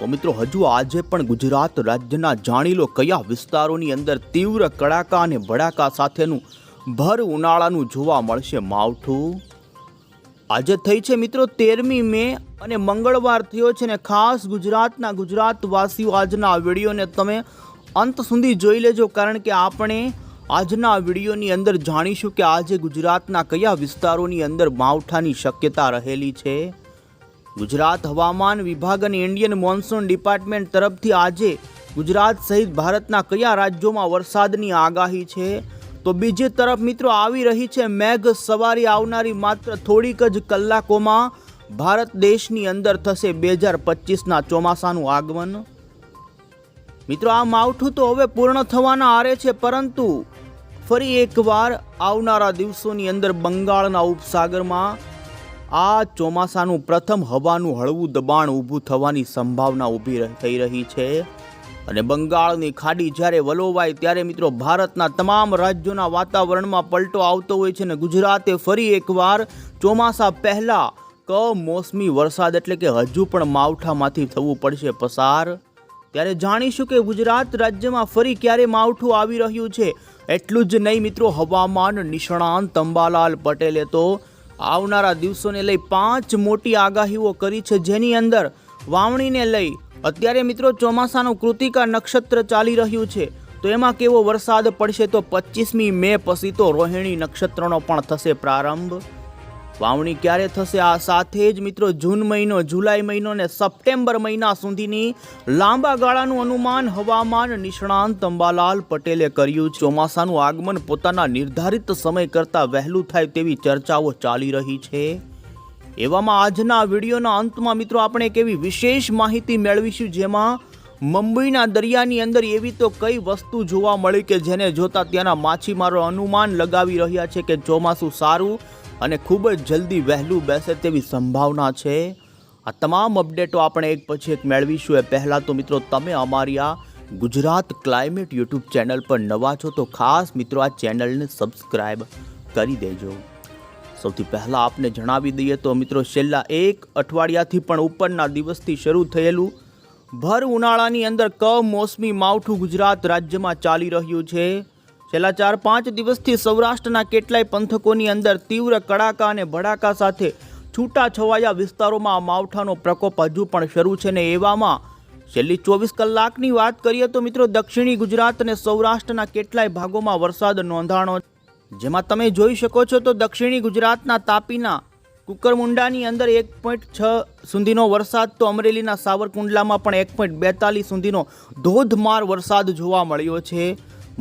તો મિત્રો, હજુ આજે પણ ગુજરાત રાજ્યના જાણી લો કયા વિસ્તારોની અંદર તીવ્ર કડાકા અને ભડાકા સાથેનું ભર ઉનાળાનું જોવા મળશે માવઠું? આજે થઈ છે મિત્રો તેરમી મે અને મંગળવાર થયો છે ને ખાસ ગુજરાતના ગુજરાતવાસીઓ આજના વિડીયોને તમે અંત સુધી જોઈ લેજો, કારણ કે આપણે આજના વિડીયોની અંદર જાણીશું કે આજે ગુજરાતના કયા વિસ્તારોની અંદર માવઠાની શક્યતા રહેલી છે. ગુજરાત હવામાન વિભાગ અને ઇન્ડિયન મોન્સૂન ડિપાર્ટમેન્ટ તરફથી આજે ગુજરાત સહિત ભારતના કયા રાજ્યોમાં વરસાદની આગાહી છે? તો બીજી તરફ મિત્રો આવી રહી છે મેઘ સવારી આવનારી માત્ર થોડીક જ કલાકોમાં ભારત દેશની અંદર થશે બે હજાર પચીસના ચોમાસાનું આગમન. મિત્રો આ માવઠું તો હવે પૂર્ણ થવાના આરે છે પરંતુ ફરી એકવાર આવનારા દિવસોની અંદર બંગાળના ઉપસાગરમાં આ ચોમાસાનું પ્રથમ હવાનું હળવું દબાણ ઊભું થવાની સંભાવના ઊભી થઈ રહી છે. અને બંગાળની ખાડી જ્યારે વલોવાય ત્યારે મિત્રો ભારતના તમામ રાજ્યોના વાતાવરણમાં પલટો આવતો હોય છે અને ગુજરાતે ફરી એકવાર ચોમાસા પહેલાં કમોસમી વરસાદ એટલે કે હજુ પણ માવઠામાંથી થવું પડશે પસાર. ત્યારે જાણીશું કે ગુજરાત રાજ્યમાં ફરી ક્યારે માવઠું આવી રહ્યું છે. એટલું જ નહીં મિત્રો હવામાન નિષ્ણાંત અંબાલાલ પટેલે તો આવનારા દિવસોને લઈ પાંચ મોટી આગાહીઓ કરી છે જેની અંદર વાવણીને લઈ અત્યારે મિત્રો ચોમાસાનું કૃતિકા નક્ષત્ર ચાલી રહ્યું છે. તો એમાં કેવો વરસાદ પડશે તો પચીસમી મે પછી તો રોહિણી નક્ષત્રનો પણ થશે પ્રારંભ. વાવણી ક્યારે થશે? આ સાથે જ મિત્રો, જૂન મહિનો, જુલાઈ મહિનો ને સપ્ટેમ્બર મહિના સુધીની લાંબા ગાળાનું અનુમાન હવામાન નિષ્ણાંત અંબાલાલ પટેલે કર્યું ચોમાસાનું આગમન પોતાના નિર્ધારિત સમય કરતાં વહેલું થાય તેવી ચર્ચાઓ ચાલી રહી છે. એવામાં આજના વિડીયોના અંતમાં મિત્રો, આપણે એક એવી વિશેષ માહિતી મેળવીશું જેમાં મુંબઈના દરિયાની અંદર એવી તો કઈ વસ્તુ જોવા મળી કે જેને જોતા ત્યાંના માછીમારો અનુમાન લગાવી રહ્યા છે કે ચોમાસું સારું અને ખૂબ જ જલ્દી વહેલું બેસે તેવી સંભાવના છે. આ તમામ અપડેટો આપણે એક પછી એક મેળવીશું. એ પહેલાં તો મિત્રો તમે અમારી આ ગુજરાત ક્લાઇમેટ યુટ્યુબ ચેનલ પર નવા છો તો ખાસ મિત્રો આ ચેનલને સબસ્ક્રાઈબ કરી દેજો. સૌથી પહેલાં આપને જણાવી દઈએ તો મિત્રો છેલ્લા એક અઠવાડિયાથી પણ ઉપરના દિવસથી શરૂ થયેલું ભર ઉનાળાની અંદર કમોસમી માવઠું ગુજરાત રાજ્યમાં ચાલી રહ્યું છે. છેલ્લા ચાર પાંચ દિવસથી સૌરાષ્ટ્રના કેટલાય પંથકોની અંદર તીવ્ર કડાકા અને ભડાકા સાથે છૂટા છવાયા વિસ્તારોમાં આ માવઠાનો પ્રકોપ હજુ પણ શરૂ છે ને એવામાં છેલ્લી ચોવીસ કલાકની વાત કરીએ તો મિત્રો દક્ષિણી ગુજરાત અને સૌરાષ્ટ્રના કેટલાય ભાગોમાં વરસાદ નોંધાણો જેમાં તમે જોઈ શકો છો તો દક્ષિણી ગુજરાતના તાપીના, કુકરમુંડાની અંદર એક પોઈન્ટ છ સુધીનો વરસાદ, તો અમરેલીના સાવરકુંડલામાં પણ એક પોઈન્ટ બેતાલીસ સુધીનો ધોધમાર વરસાદ જોવા મળ્યો છે.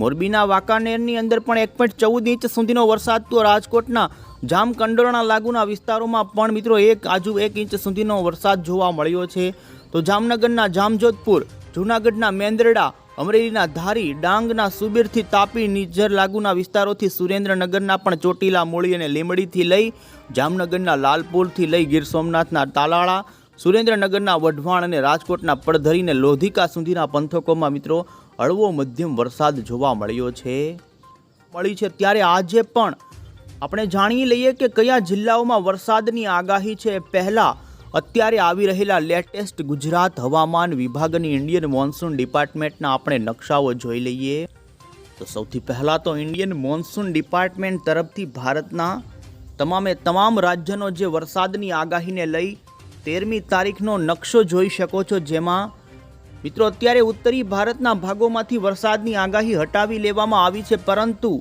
મોરબીના વાંકાનેરની અંદર પણ એક પોઈન્ટ ચૌદ ઇંચ સુધીનો વરસાદ તો રાજકોટના જામકંડોરણા લાગુના વિસ્તારોમાં પણ મિત્રો એક આજુ એક ઇંચ સુધીનો વરસાદ જોવા મળ્યો છે. તો જામનગરના જામજોધપુર, જૂનાગઢના મેંદરડા, અમરેલીના ધારી, ડાંગના સુબીરથી તાપી નિઝર લાગુના વિસ્તારોથી સુરેન્દ્રનગરના પણ ચોટીલા, મૂળી અને લીમડીથી લઈ જામનગરના લાલપુરથી લઈ ગીર સોમનાથના તાલાળા, સુરેન્દ્રનગરના વઢવાણ અને રાજકોટના પડધરીને લોધિકા સુધીના પંથકોમાં મિત્રો હળવો મધ્યમ વરસાદ જોવા મળ્યો છે. મળી છે ત્યારે આજે પણ આપણે જાણી લઈએ કે કયા જિલ્લાઓમાં વરસાદની આગાહી છે. પહેલાં અત્યારે આવી રહેલા લેટેસ્ટ ગુજરાત હવામાન વિભાગની ઇન્ડિયન મોન્સૂન ડિપાર્ટમેન્ટના આપણે નકશાઓ જોઈ લઈએ. તો સૌથી પહેલાં તો ઇન્ડિયન મોન્સૂન ડિપાર્ટમેન્ટ તરફથી ભારતના તમામે તમામ રાજ્યનો જે વરસાદની આગાહીને લઈ તેરમી તારીખનો નકશો જોઈ શકો છો, જેમાં મિત્રો, અત્યારે ઉત્તરી ભારતના ભાગોમાંથી વરસાદની આગાહી હટાવી લેવામાં આવી છે, પરંતુ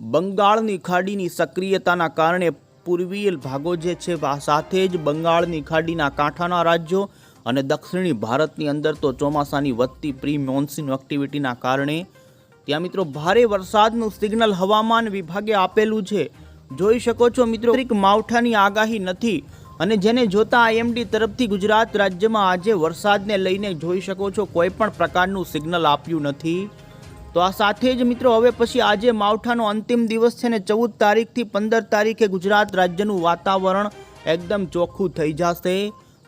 બંગાળની ખાડીની સક્રિયતાના કારણે પૂર્વીય ભાગો જે છે સાથે જ બંગાળની ખાડીના કાંઠાના રાજ્યો અને દક્ષિણી ભારતની અંદર તો ચોમાસાની વધતી પ્રી મોન્સૂન એક્ટિવિટીના કારણે ત્યાં મિત્રો ભારે વરસાદનું સિગ્નલ હવામાન વિભાગે આપેલું છે. જોઈ શકો છો મિત્રો એક માવઠાની આગાહી નથી. અને જેને જોતા આઈએમડી તરફથી ગુજરાત રાજ્યમાં આજે વરસાદને લઈને જોઈ શકો છો, કોઈ પણ પ્રકારનું સિગ્નલ આપ્યું નથી. તો આ સાથે જ મિત્રો, હવે પછી આજે માવઠાનો અંતિમ દિવસ છે ને ચૌદ તારીખથી પંદર તારીખે ગુજરાત રાજ્યનું વાતાવરણ એકદમ ચોખ્ખું થઈ જશે.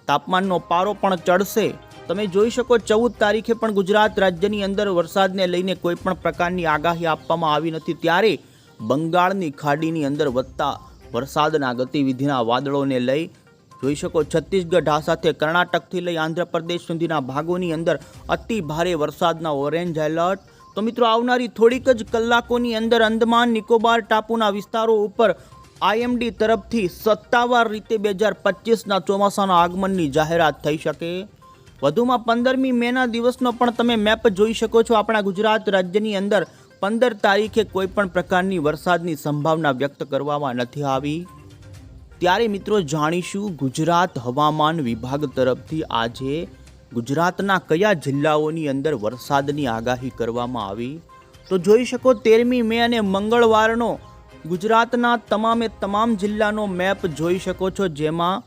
તાપમાનનો પારો પણ ચડશે. તમે જોઈ શકો ચૌદ તારીખે પણ ગુજરાત રાજ્યની અંદર વરસાદને લઈને કોઈ પણ પ્રકારની આગાહી આપવામાં આવી નથી. ત્યારે બંગાળની ખાડીની અંદર વધતા વરસાદના ગતિવિધિના વાદળોને લઈ જોઈ શકો છત્તીસગઢ આ સાથે કર્ણાટકથી લઈ આંધ્રપ્રદેશ સુધીના ભાગોની અંદર અતિ ભારે વરસાદના ઓરેન્જ એલર્ટ. તો મિત્રો, આવનારી થોડીક જ કલાકોની અંદર અંદમાન નિકોબાર ટાપુના વિસ્તારો ઉપર આઈએમડી તરફથી સત્તાવાર રીતે બે હજાર પચીસના ચોમાસાના આગમનની જાહેરાત થઈ શકે. વધુમાં પંદરમી મેના દિવસનો પણ તમે મેપ જોઈ શકો છો. આપણા ગુજરાત રાજ્યની અંદર પંદર તારીખે કોઈ પણ પ્રકારની વરસાદની સંભાવના વ્યક્ત કરવામાં નથી આવી. ત્યારે મિત્રો જાણીશું ગુજરાત હવામાન વિભાગ તરફથી આજે ગુજરાતના કયા જિલ્લાઓની અંદર વરસાદની આગાહી કરવામાં આવી. તો જોઈ શકો તેરમી મે અને મંગળવારનો ગુજરાતના તમામે તમામ જિલ્લાનો મેપ જોઈ શકો છો, જેમાં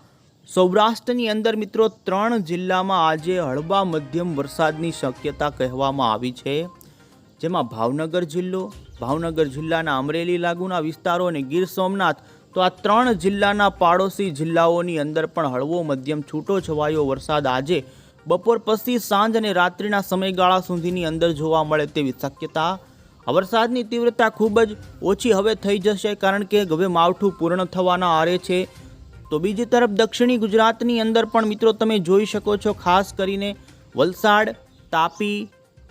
સૌરાષ્ટ્રની અંદર મિત્રો ત્રણ જિલ્લામાં આજે હળવા મધ્યમ વરસાદની શક્યતા કહેવામાં આવી છે. જેમાં ભાવનગર જિલ્લો, ભાવનગર જિલ્લાના અમરેલી લાગુના વિસ્તારો અને ગીર સોમનાથ તો આ ત્રણ જિલ્લાના પાડોશી જિલ્લાઓની અંદર પણ હળવો મધ્યમ છૂટો છવાયો વરસાદ આજે બપોર પછી સાંજ અને રાત્રિના સમયગાળા સુધીની અંદર જોવા મળે તેવી શક્યતા. આ વરસાદની તીવ્રતા ખૂબ જ ઓછી હવે થઈ જશે કારણ કે હવે માવઠું પૂર્ણ થવાના આરે છે. તો બીજી તરફ દક્ષિણી ગુજરાતની અંદર પણ મિત્રો તમે જોઈ શકો છો, ખાસ કરીને વલસાડ, તાપી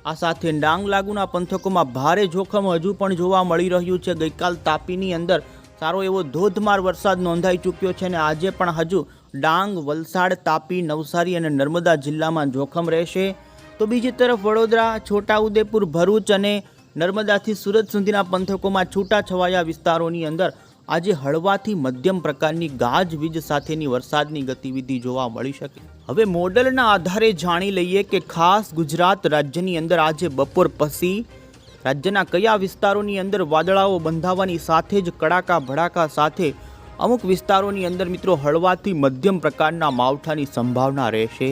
આ સાથે ડાંગ લાગુના પંથકોમાં ભારે જોખમ હજુ પણ જોવા મળી રહ્યું છે. ગઈકાલ તાપીની અંદર સારો એવો ધોધમાર વરસાદ નોંધાઈ ચૂક્યો છે અને આજે પણ હજુ ડાંગ, વલસાડ, તાપી, નવસારી અને નર્મદા જિલ્લામાં જોખમ રહેશે. તો બીજી તરફ વડોદરા, છોટાઉદેપુર, ભરૂચ અને નર્મદાથી સુરત સુધીના પંથકોમાં છૂટાછવાયા વિસ્તારોની અંદર આજે હળવાથી મધ્યમ પ્રકારની ગાજવીજ સાથેની વરસાદની ગતિવિધિ જોવા મળી શકે. હવે મોડલના આધારે જાણી લઈએ કે ખાસ ગુજરાત રાજ્યની અંદર આજે બપોર પછી રાજ્યના કયા વિસ્તારોની અંદર વાદળાઓ બંધાવવાની સાથે જ કડાકા ભડાકા સાથે અમુક વિસ્તારોની અંદર મિત્રો હળવાથી મધ્યમ પ્રકારના માવઠાની સંભાવના રહેશે.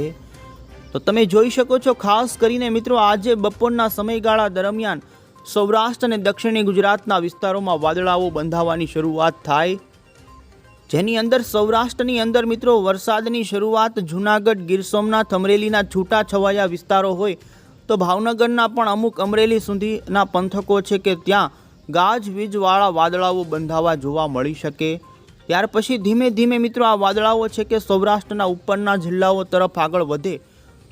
તો તમે જોઈ શકો છો ખાસ કરીને મિત્રો આજે બપોરના સમયગાળા દરમિયાન સૌરાષ્ટ્ર અને દક્ષિણી ગુજરાતના વિસ્તારોમાં વાદળાઓ બંધાવવાની શરૂઆત થાય. જેની અંદર સૌરાષ્ટ્રની અંદર મિત્રો વરસાદની શરૂઆત જૂનાગઢ, ગીર સોમનાથ, અમરેલીના છૂટા છવાયા વિસ્તારો હોય તો ભાવનગરના પણ અમુક અમરેલી સુધીના પંથકો છે કે ત્યાં ગાજવીજવાળા વાદળાઓ બંધાવા જોવા મળી શકે. ત્યાર પછી ધીમે ધીમે મિત્રો આ વાદળાઓ છે કે સૌરાષ્ટ્રના ઉપરના જિલ્લાઓ તરફ આગળ વધે.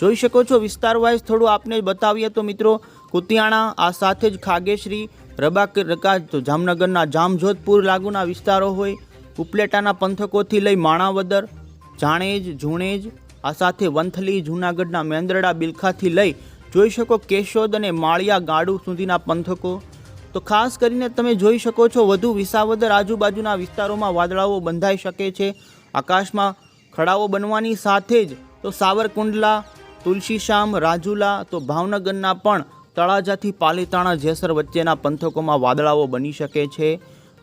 જોઈ શકો છો વિસ્તાર વાઇઝ થોડું આપને બતાવીએ તો મિત્રો કુતિયાણા, આ સાથે જ ખાગેશ્રી, રબાક રકા જામનગરના જામજોધપુર લાગુના વિસ્તારો હોય. ઉપલેટાના પંથકોથી લઈ માણાવદર, જાણેજ, જુણેજ, આ સાથે વંથલી, જૂનાગઢના મેંદરડા, બિલખાથી લઈ જોઈ શકો કેશોદ અને માળિયા ગાડુ સુધીના પંથકો. તો ખાસ કરીને તમે જોઈ શકો છો વધુ વિસાવદર આજુબાજુના વિસ્તારોમાં વાદળાઓ બંધાઈ શકે છે. આકાશમાં ખડાઓ બનવાની સાથે જ તો સાવરકુંડલા તુલસીશ્યામ રાજુલા, તો ભાવનગરના પણ તળાજાથી પાલીતાણા, જેસર વચ્ચેના પંથકોમાં વાદળાઓ બની શકે છે.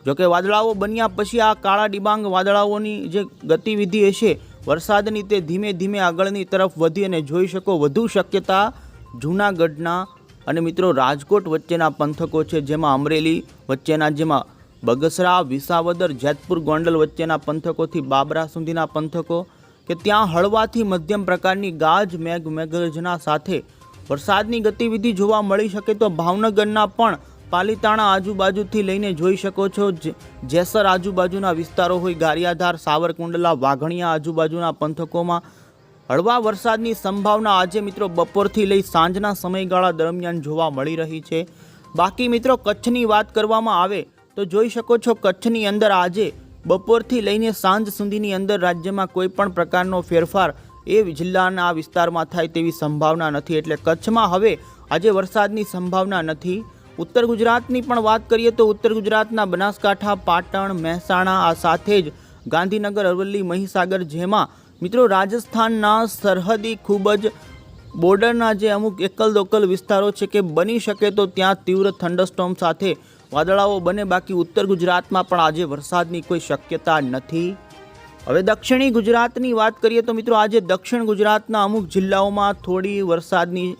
જોકે વાદળાઓ બન્યા પછી આ કાળા ડિબાંગ વાદળાઓની જે ગતિવિધિ હશે, વરસાદની તે ધીમે ધીમે આગળની તરફ વધી અને જોઈ શકો વધુ શક્યતા જૂનાગઢના અને મિત્રો રાજકોટ વચ્ચેના પંથકો છે, જેમાં અમરેલી વચ્ચેના, જેમાં બગસરા, વિસાવદર, જેતપુર, ગોંડલ વચ્ચેના પંથકોથી બાબરા સુધીના પંથકો કે ત્યાં હળવાથી મધ્યમ પ્રકારની ગાજ, મેઘ મેઘગર્જના સાથે વરસાદની ગતિવિધિ જોવા મળી શકે તો ભાવનગરના પણ પાલીતાણા આજુબાજુથી લઈને જોઈ શકો છો જેસર આજુબાજુના વિસ્તારો હોય, ગારિયાધાર, સાવરકુંડલા, વાઘણિયા આજુબાજુના પંથકોમાં હળવા વરસાદની સંભાવના આજે મિત્રો બપોરથી લઈ સાંજના સમયગાળા દરમિયાન જોવા મળી રહી છે. બાકી મિત્રો કચ્છની વાત કરવામાં આવે તો જોઈ શકો છો કચ્છની અંદર આજે બપોરથી લઈને સાંજ સુધીની અંદર રાજ્યમાં કોઈ પણ પ્રકારનો ફેરફાર એ જિલ્લાના વિસ્તારમાં થાય તેવી સંભાવના નથી. એટલે કચ્છમાં હવે આજે વરસાદની સંભાવના નથી. ઉત્તર ગુજરાતની પણ વાત કરીએ તો ઉત્તર ગુજરાતના બનાસકાંઠા, પાટણ, મહેસાણા, આ સાથે જ ગાંધીનગર, અરવલ્લી, મહીસાગર જેમાં મિત્રો રાજસ્થાનના સરહદી ખૂબ જ બોર્ડરના જે અમુક એકલ દોકલ વિસ્તારો છે કે બની શકે તો ત્યાં તીવ્ર થંડરસ્ટોમ સાથે વાદળાઓ બને. બાકી ઉત્તર ગુજરાતમાં પણ આજે વરસાદની કોઈ શક્યતા નથી. હવે દક્ષિણી ગુજરાતની વાત કરીએ તો મિત્રો આજે દક્ષિણ ગુજરાતના અમુક જિલ્લાઓમાં થોડી વરસાદની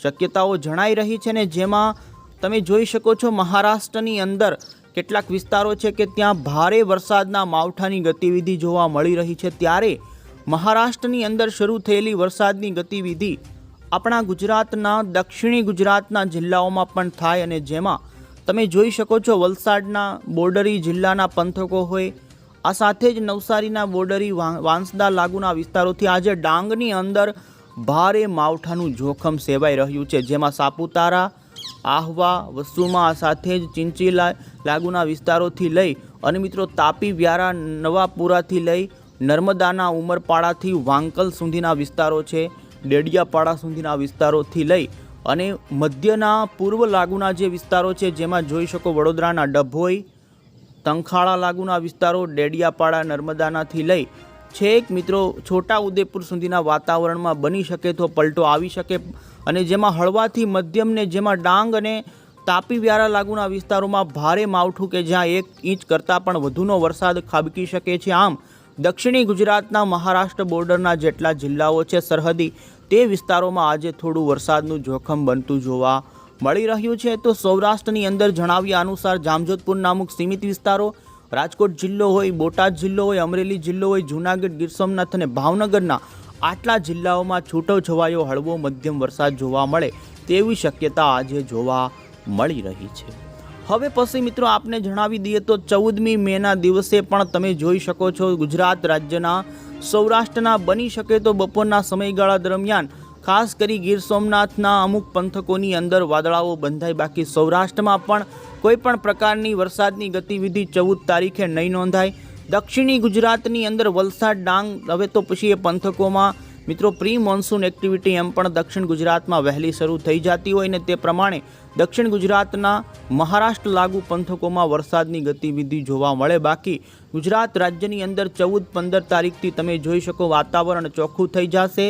શક્યતાઓ જણાઈ રહી છે ને જેમાં તમે જોઈ શકો છો મહારાષ્ટ્રની અંદર કેટલાક વિસ્તારો છે કે ત્યાં ભારે વરસાદના માવઠાની ગતિવિધિ જોવા મળી રહી છે. ત્યારે મહારાષ્ટ્રની અંદર શરૂ થયેલી વરસાદની ગતિવિધિ આપણા ગુજરાતના, દક્ષિણી ગુજરાતના જિલ્લાઓમાં પણ થાય અને જેમાં તમે જોઈ શકો છો વલસાડના બોર્ડરી જિલ્લાના પંથકો હોય, આ સાથે જ નવસારીના બોર્ડરી વાંસદા લાગુના વિસ્તારોથી આજે ડાંગની અંદર ભારે માવઠાનું જોખમ સેવાઈ રહ્યું છે. જેમાં સાપુતારા આહવા વસુમા સાથે જ ચિંચીલા લાગુના વિસ્તારોથી લઈ અને મિત્રો તાપી વ્યારા નવાપુરાથી લઈ નર્મદાના ઉમરપાડાથી વાંકલ સુધીના વિસ્તારો છે, ડેડિયાપાડા સુધીના વિસ્તારોથી લઈ અને મધ્યના પૂર્વ લાગુના જે વિસ્તારો છે, જેમાં જોઈ શકો વડોદરાના ડભોઈ, તંખાળા લાગુના વિસ્તારો, ડેડિયાપાડા, નર્મદાનાથી લઈ છેક મિત્રો છોટા ઉદેપુર સુધીના વાતાવરણમાં બની શકે તો પલટો આવી શકે અને જેમાં હળવાથી મધ્યમને જેમાં ડાંગ અને તાપી વ્યારા લાગુના વિસ્તારોમાં ભારે માવઠું કે જ્યાં એક ઇંચ કરતાં પણ વધુનો વરસાદ ખાબકી શકે છે. આમ, દક્ષિણી ગુજરાતના મહારાષ્ટ્ર બોર્ડરના જેટલા જિલ્લાઓ છે સરહદી, તે વિસ્તારોમાં આજે થોડું વરસાદનું જોખમ બનતું જોવા મળી રહ્યું છે. તો સૌરાષ્ટ્રની અંદર જણાવ્યા અનુસાર જામજોધપુર નામુક સીમિત વિસ્તારો, રાજકોટ જિલ્લો હોય, બોટાદ જિલ્લો હોય, અમરેલી જિલ્લો હોય, જૂનાગઢ ગીર સોમનાથ અને ભાવનગરના આટલા જિલ્લાઓમાં છૂટો છવાયો હળવો મધ્યમ વરસાદ જોવા મળે તેવી શક્યતા આજે જોવા મળી રહી છે. હવે પછી મિત્રો આપને જણાવી દઈએ તો ચૌદમી મેના દિવસે પણ તમે જોઈ શકો છો ગુજરાત રાજ્યના સૌરાષ્ટ્રના બની શકે તો બપોરના સમયગાળા દરમિયાન ખાસ કરી ગીર સોમનાથના અમુક પંથકોની અંદર વાદળાઓ બંધાય બાકી સૌરાષ્ટ્રમાં પણ કોઈ પણ પ્રકારની વરસાદની ગતિવિધિ ચૌદ તારીખે નહીં નોંધાય. દક્ષિણી ગુજરાતની અંદર વલસાડ ડાંગ, હવે તો પછી એ પંથકોમાં. મિત્રો પ્રી મોન્સૂન એક્ટિવિટી એમ પણ દક્ષિણ ગુજરાતમાં વહેલી શરૂ થઈ જતી હોય ને તે પ્રમાણે દક્ષિણ ગુજરાતના મહારાષ્ટ્ર લાગુ પંથકોમાં વરસાદની ગતિવિધિ જોવા મળે. બાકી ગુજરાત રાજ્યની અંદર ચૌદ પંદર તારીખથી તમે જોઈ શકો વાતાવરણ ચોખ્ખું થઈ જશે.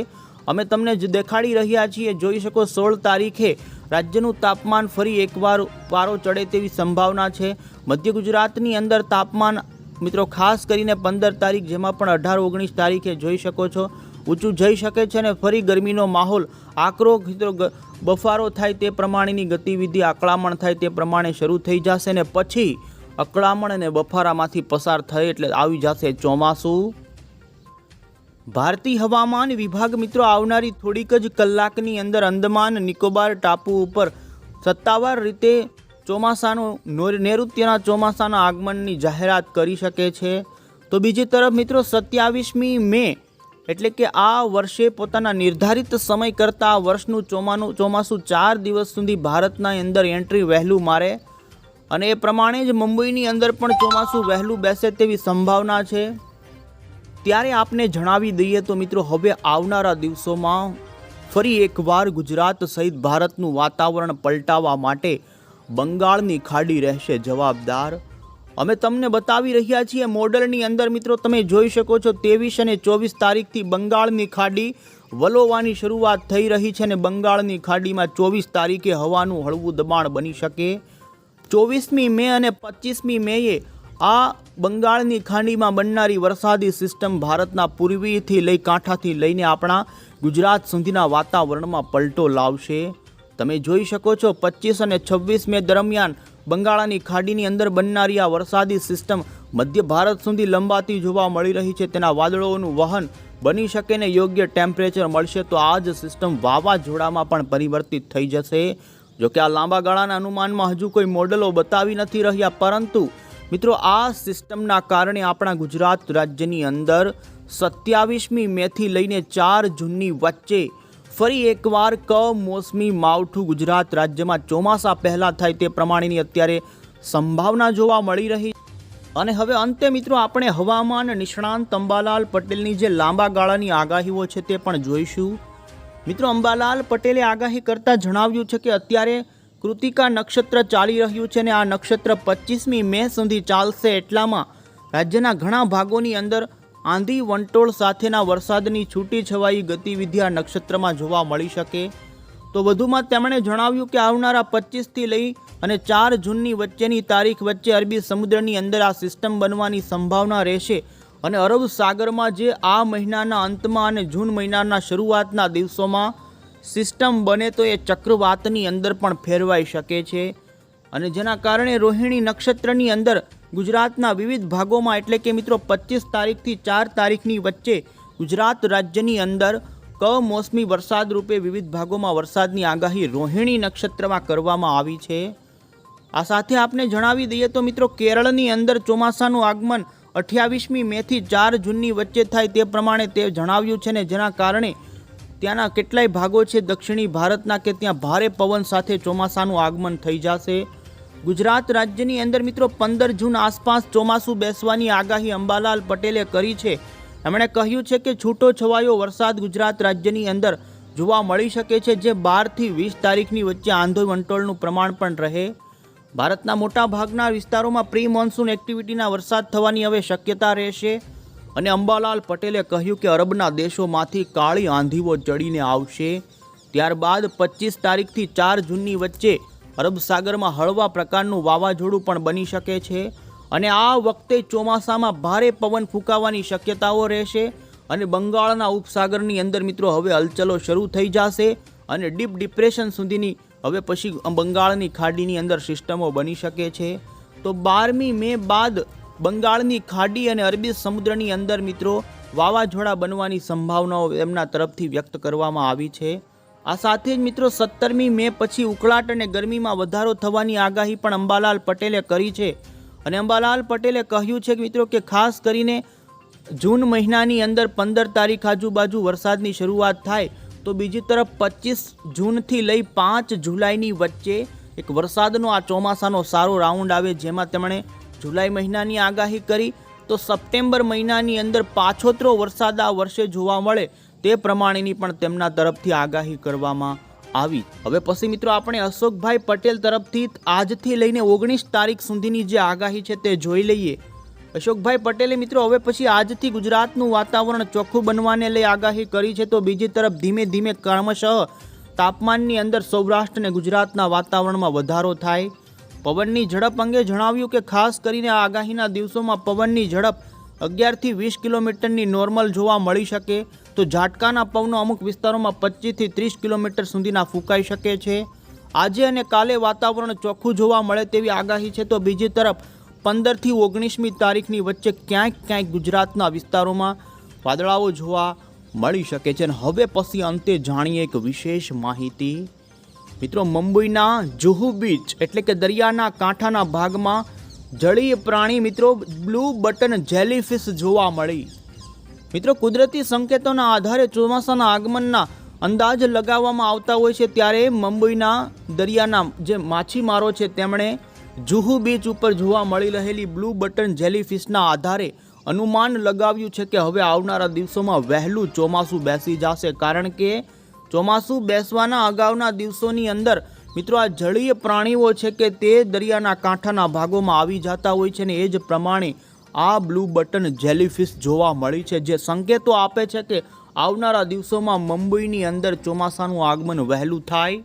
અમે તમને જ દેખાડી રહ્યા છીએ. જોઈ શકો સોળ તારીખે રાજ્યનું તાપમાન ફરી એકવાર પારો ચડે તેવી સંભાવના છે. મધ્ય ગુજરાતની અંદર તાપમાન મિત્રો, ખાસ કરીને પંદર તારીખ, જેમાં પણ અઢાર, ઓગણીસ તારીખે જોઈ શકો છો. ઊંચું જઈ શકે છે અને ફરી ગરમીનો માહોલ આકરો મિત્રો બફારો થાય તે પ્રમાણેની ગતિવિધિ, આકળામણ થાય તે પ્રમાણે શરૂ થઈ જશે ને પછી અકળામણ અને બફારામાંથી પસાર થાય એટલે આવી જશે ચોમાસું. ભારતીય હવામાન વિભાગ, મિત્રો, આવનારી થોડીક જ કલાકની અંદર અંદમાન, નિકોબાર ટાપુ ઉપર સત્તાવાર રીતે ચોમાસાનું નૈઋત્યના ચોમાસાના આગમનની જાહેરાત કરી શકે છે. તો બીજી તરફ મિત્રો સત્યાવીસમી મે એટલે કે આ વર્ષે પોતાના નિર્ધારિત સમય કરતાં વર્ષનું ચોમાનું, ચોમાસું ચાર દિવસ સુધી ભારતના અંદર એન્ટ્રી વહેલું મારે. અને એ પ્રમાણે જ મુંબઈની અંદર પણ ચોમાસું વહેલું બેસે તેવી સંભાવના છે. ત્યારે આપને જણાવી દઈએ તો મિત્રો હવે આવનારા દિવસોમાં ફરી એકવાર ગુજરાત સહિત ભારતનું વાતાવરણ પલટાવવા માટે બંગાળની ખાડી રહેશે જવાબદાર. અમે તમને બતાવી રહ્યા છીએ મોડલની અંદર, મિત્રો, તમે જોઈ શકો છો ત્રેવીસ અને ચોવીસ તારીખથી બંગાળની ખાડી વલોવાની શરૂઆત થઈ રહી છે અને બંગાળની ખાડીમાં ચોવીસ તારીખે હવાનું હળવું દબાણ બની શકે. ચોવીસમી મે અને પચીસમી મેએ આ બંગાળની ખાડીમાં બનનારી વરસાદી સિસ્ટમ ભારતના પૂર્વીથી લઈ કાંઠાથી લઈને આપણા ગુજરાત સુધીના વાતાવરણમાં પલટો લાવશે. તમે જોઈ શકો છો પચીસ અને છવ્વીસ મે દરમિયાન બંગાળાની ખાડીની અંદર બનનારી આ વરસાદી સિસ્ટમ મધ્ય ભારત સુધી લંબાતી જોવા મળી રહી છે. તેના વાદળોનું વહન બની શકે ને યોગ્ય ટેમ્પરેચર મળશે તો આ જ સિસ્ટમ વાવાઝોડામાં પણ પરિવર્તિત થઈ જશે. જોકે આ લાંબા ગાળાના અનુમાનમાં હજુ કોઈ મોડલો બતાવી નથી રહ્યા, પરંતુ મિત્રો આ સિસ્ટમના કારણે આપણા ગુજરાત રાજ્યની અંદર સત્યાવીસમી મેથી લઈને ચાર જૂનની વચ્ચે ફરી એકવાર કમોસમી માવઠું ગુજરાત રાજ્યમાં ચોમાસા પહેલાં થાય તે પ્રમાણેની અત્યારે સંભાવના જોવા મળી રહી. અને હવે અંતે મિત્રો આપણે હવામાન નિષ્ણાંત અંબાલાલ પટેલની જે લાંબા ગાળાની આગાહીઓ છે તે પણ જોઈશું. મિત્રો અંબાલાલ પટેલે આગાહી કરતાં જણાવ્યું છે કે અત્યારે કૃતિકા નક્ષત્ર ચાલી રહ્યું છે અને આ નક્ષત્ર પચીસમી મે સુધી ચાલશે એટલામાં રાજ્યના ઘણા ભાગોની અંદર આંધી વંટોળ સાથેના વરસાદની છૂટી છવાઈ ગતિવિધિ આ નક્ષત્રમાં જોવા મળી શકે. તો વધુમાં તેમણે જણાવ્યું કે આવનારા પચીસથી લઈ અને ચાર જૂનની વચ્ચેની તારીખ વચ્ચે અરબી સમુદ્રની અંદર આ સિસ્ટમ બનવાની સંભાવના રહેશે અને અરબ સાગરમાં જે આ મહિનાના અંતમાં અને જૂન મહિનાના શરૂઆતના દિવસોમાં સિસ્ટમ બને તો એ ચક્રવાતની અંદર પણ ફેરવાઈ શકે છે. અને જેના કારણે રોહિણી નક્ષત્રની અંદર ગુજરાતના વિવિધ ભાગોમાં એટલે કે મિત્રો પચીસ તારીખથી ચાર તારીખની વચ્ચે ગુજરાત રાજ્યની અંદર કમોસમી વરસાદ રૂપે વિવિધ ભાગોમાં વરસાદની આગાહી રોહિણી નક્ષત્રમાં કરવામાં આવી છે. આ સાથે આપને જણાવી દઈએ તો મિત્રો કેરળની અંદર ચોમાસાનું આગમન અઠ્યાવીસમી મેથી ચાર જૂનની વચ્ચે થાય તે પ્રમાણે તે જણાવ્યું છે ને જેના કારણે ત્યાંના કેટલાય ભાગો છે દક્ષિણી ભારતના કે ત્યાં ભારે પવન સાથે ચોમાસાનું આગમન થઈ જશે. ગુજરાત રાજ્યની અંદર મિત્રો પંદર જૂન આસપાસ ચોમાસું બેસવાની આગાહી અંબાલાલ પટેલે કરી છે. એમણે કહ્યું છે કે છૂટો છવાયો વરસાદ ગુજરાત રાજ્યની અંદર જોવા મળી શકે છે જે બારથી વીસ તારીખની વચ્ચે આંધોઈ વંટોળનું પ્રમાણ પણ રહે. ભારતના મોટા ભાગના વિસ્તારોમાં પ્રી મોન્સૂન એક્ટિવિટીના વરસાદ થવાની હવે શક્યતા રહેશે અને અંબાલાલ પટેલે કહ્યું કે અરબના દેશોમાંથી કાળી આંધીઓ ચડીને આવશે. ત્યારબાદ પચીસ તારીખથી ચાર જૂનની વચ્ચે અરબ સાગરમાં હળવા પ્રકારનું વાવાઝોડું પણ બની શકે છે અને આ વખતે ચોમાસામાં ભારે પવન ફૂંકાવાની શક્યતાઓ રહેશે અને બંગાળના ઉપસાગરની અંદર મિત્રો હવે હલચલો શરૂ થઈ જશે અને ડીપ ડિપ્રેશન સુધીની હવે પછી બંગાળની ખાડીની અંદર સિસ્ટમો બની શકે છે. તો બારમી મે બાદ બંગાળની ખાડી અને અરબી સમુદ્રની અંદર મિત્રો વાવાઝોડા બનવાની સંભાવનાઓ એમના તરફથી વ્યક્ત કરવામાં આવી છે. આ સાથે જ મિત્રો સત્તરમી મે પછી ઉકળાટ અને ગરમીમાં વધારો થવાની આગાહી પણ અંબાલાલ પટેલે કરી છે. અને અંબાલાલ પટેલે કહ્યું છે કે મિત્રો કે ખાસ કરીને જૂન મહિનાની અંદર પંદર તારીખ આજુબાજુ વરસાદની શરૂઆત થાય તો બીજી તરફ પચીસ જૂનથી લઈ પાંચ જુલાઈની વચ્ચે એક વરસાદનો આ ચોમાસાનો સારો રાઉન્ડ આવે જેમાં તેમણે જુલાઈ મહિનાની આગાહી કરી તો સપ્ટેમ્બર મહિનાની અંદર પાછોતરો વરસાદ આ વર્ષે જોવા મળે તે પ્રમાણેની પણ તેમના તરફથી આગાહી કરવામાં આવી. હવે પછી મિત્રો આપણે અશોકભાઈ પટેલ તરફથી આજથી લઈને ઓગણીસ તારીખ સુધીની જે આગાહી છે તે જોઈ લઈએ. અશોકભાઈ પટેલે મિત્રો હવે પછી આજથી ગુજરાતનું વાતાવરણ ચોખ્ખું બનવાને લઈ આગાહી કરી છે તો બીજી તરફ ધીમે ધીમે ક્રમશઃ તાપમાનની અંદર સૌરાષ્ટ્ર અને ગુજરાતના વાતાવરણમાં વધારો થાય. પવનની ઝડપ અંગે જણાવ્યું કે ખાસ કરીને આગાહીના દિવસોમાં પવનની ઝડપ અગિયારથી વીસ કિલોમીટરની નોર્મલ જોવા મળી શકે. તો ઝાટકાના પવનો અમુક વિસ્તારોમાં પચીસથી ત્રીસ કિલોમીટર સુધીના ફૂંકાઈ શકે છે. આજે અને કાલે વાતાવરણ ચોખ્ખું જોવા મળે તેવી આગાહી છે. તો બીજી તરફ પંદરથી ઓગણીસમી તારીખની વચ્ચે ક્યાંક ક્યાંક ગુજરાતના વિસ્તારોમાં વાદળાઓ જોવા મળી શકે છે. અને હવે પછી અંતે જાણીએ એક વિશેષ માહિતી. મિત્રો, મુંબઈના જુહુ બીચ એટલે કે દરિયાના કાંઠાના ભાગમાં જળીય પ્રાણી મિત્રો બ્લુ બટન જેલીફિશ જોવા મળી. મિત્રો, કુદરતી સંકેતોના આધારે ચોમાસાના આગમનના અંદાજ લગાવવામાં આવતા હોય છે ત્યારે મુંબઈના દરિયાના જે માછીમારો છે, તેમણે જુહુ બીચ ઉપર જોવા મળી રહેલી બ્લુ બટન જેલીફિશના આધારે અનુમાન લગાવ્યું છે કે હવે આવનારા દિવસોમાં વહેલું ચોમાસું બેસી જશે. કારણ કે ચોમાસું બેસવાના અગાઉના દિવસોની અંદર, મિત્રો, આ જળીય પ્રાણીઓ છે કે તે દરિયાના કાંઠાના ભાગોમાં આવી જતા હોય છે ને એ જ પ્રમાણે આ બ્લુ બટન જેલીફિશ જોવા મળી છે, જે સંકેતો આપે છે કે આવનારા દિવસોમાં મુંબઈની અંદર ચોમાસાનું આગમન વહેલું થાય.